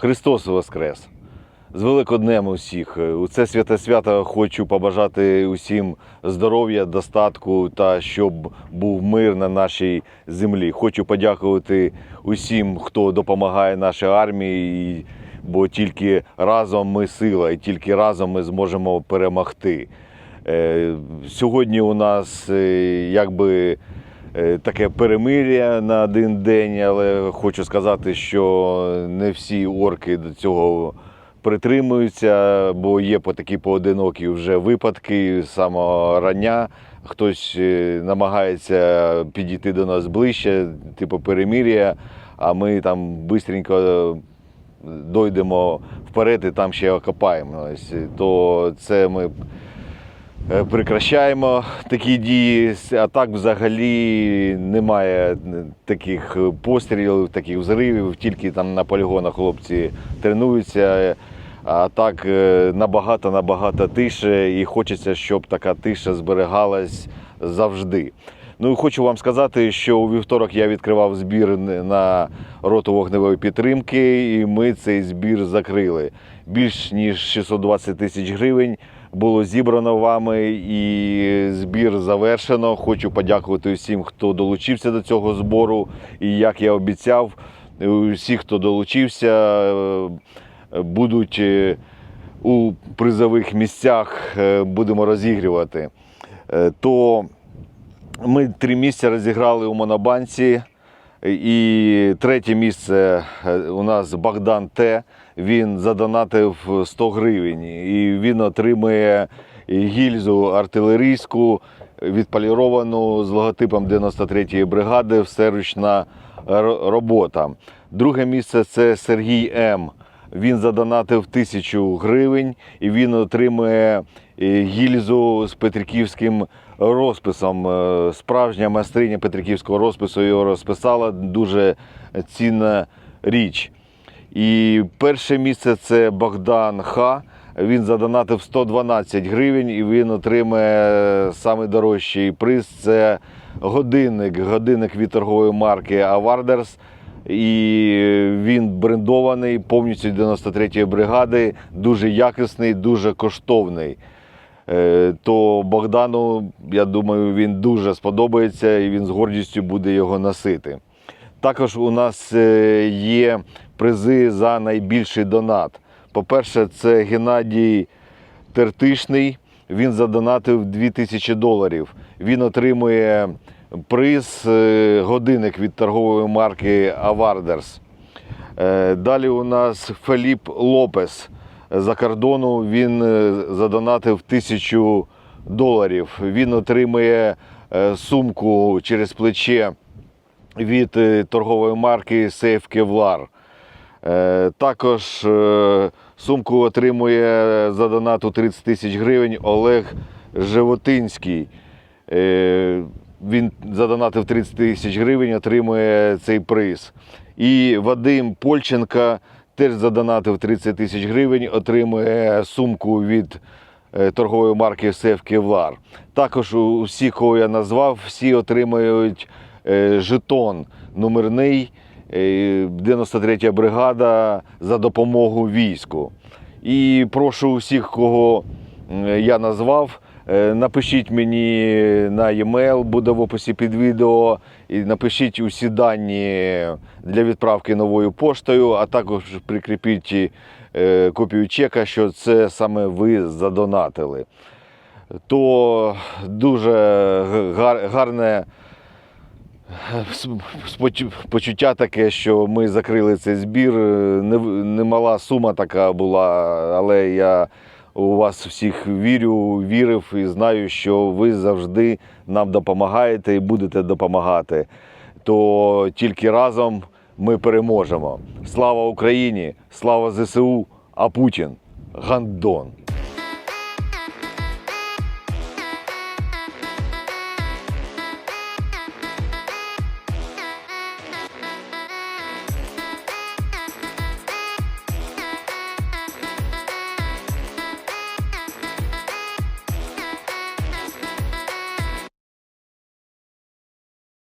Христос Воскрес! З Великоднем усіх. У це святе свято хочу побажати усім здоров'я, достатку та щоб був мир на нашій землі. Хочу подякувати усім, хто допомагає нашій армії, бо тільки разом ми сила, і тільки разом ми зможемо перемогти. Е, Сьогодні у нас е, якби таке перемир'я на один день, але хочу сказати, що не всі орки до цього притримуються, бо є по такі поодинокі вже випадки самого рання. Хтось е, намагається підійти до нас ближче, типу перемир'я, а ми там швидко дойдемо вперед і там ще окопаємось. То це ми е, прекращаємо такі дії. А так взагалі немає таких пострілів, таких взривів, тільки там на полігонах хлопці тренуються. А так е, набагато набагато тише, і хочеться, щоб така тиша зберігалась завжди. Ну і хочу вам сказати, що у вівторок я відкривав збір на роту вогневої підтримки, і ми цей збір закрили. Більш ніж 620 тисяч гривень було зібрано вами, і збір завершено. Хочу подякувати усім, хто долучився до цього збору. І як я обіцяв, усі, хто долучився, е, будуть е, у призових місцях, е, будемо розігрівати. То ми три місця розіграли у Монобанці. І третє місце у нас Богдан Т. Він задонатив 100 гривень. І він отримує гільзу артилерійську відполіровану з логотипом 93-ї бригади. Все ручна ро- робота. Друге місце це Сергій М. Він задонатив тисячу гривень і він отримує е, гільзу з петриківським розписом. Е, Справжня майстриня петриківського розпису його розписала. Дуже цінна річ. І перше місце це Богдан Х. Він задонатив 112 гривень і він отримає найдорожчий приз. Це годинник, годинник від торгової марки Авардерс. І він брендований повністю 93-ї бригади, дуже якісний, дуже коштовний. Е, То Богдану, я думаю, він дуже сподобається і він з гордістю буде його носити. Також у нас е, є призи за найбільший донат. По-перше, це Геннадій Тертишний. Він задонатив 2000 доларів. Він отримує приз е, годинник від торгової марки Авардерс. Далі у нас Феліп Лопес за кордону. Він е, задонатив тисячу доларів. Він отримує сумку через плече від е, торгової марки Kevlar. Е, Також е, сумку отримує за донату 30 тисяч гривень Олег Животинський. Е, Він задонатив 30 тисяч гривень, отримує цей приз. І Вадим Польченка теж задонатив 30 тисяч гривень, отримує сумку від торгової марки Сев Кевлар. Також у всіх, кого я назвав, всі отримують е, жетон номерний. е, 93 бригада за допомогу війську. І прошу усіх, кого я назвав, е, напишіть мені на e-mail, буде в описі під відео, і напишіть усі дані для відправки новою поштою, а також прикріпіть е, копію чека, що це саме ви задонатили. То дуже гарне почуття таке, що ми закрили цей збір. Не- Немала сума така була, але я у вас всіх вірю, вірив і знаю, що ви завжди нам допомагаєте і будете допомагати. То тільки разом ми переможемо. Слава Україні! Слава ЗСУ! А Путін гандон!